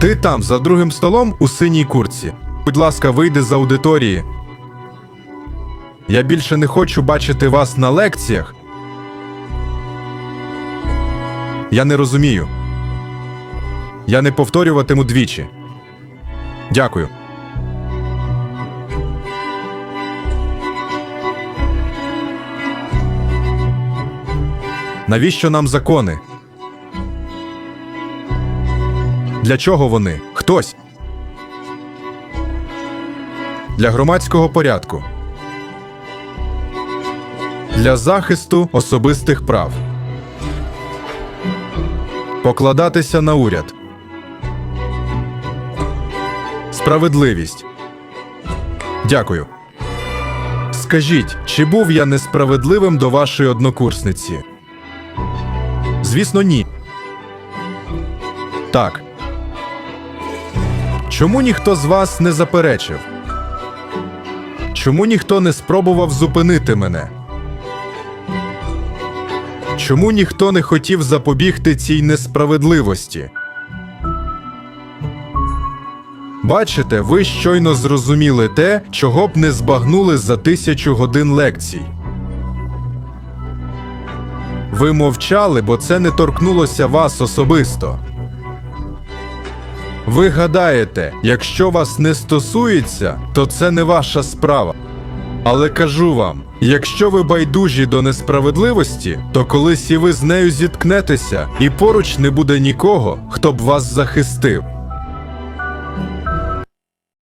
Ти там, за другим столом у синій курці. Будь ласка, вийди з аудиторії. Я більше не хочу бачити вас на лекціях. Я не розумію. Я не повторюватиму двічі. Дякую. Навіщо нам закони? Для чого вони? Хтось. Для громадського порядку. Для захисту особистих прав. Покладатися на уряд. Справедливість. Дякую. Скажіть, чи був я несправедливим до вашої однокурсниці? Звісно, ні. Так. Чому ніхто з вас не заперечив? Чому ніхто не спробував зупинити мене? Чому ніхто не хотів запобігти цій несправедливості? Бачите, ви щойно зрозуміли те, чого б не збагнули за тисячу годин лекцій. Ви мовчали, бо це не торкнулося вас особисто. Ви гадаєте, якщо вас не стосується, то це не ваша справа. Але кажу вам: якщо ви байдужі до несправедливості, то колись і ви з нею зіткнетеся, і поруч не буде нікого, хто б вас захистив.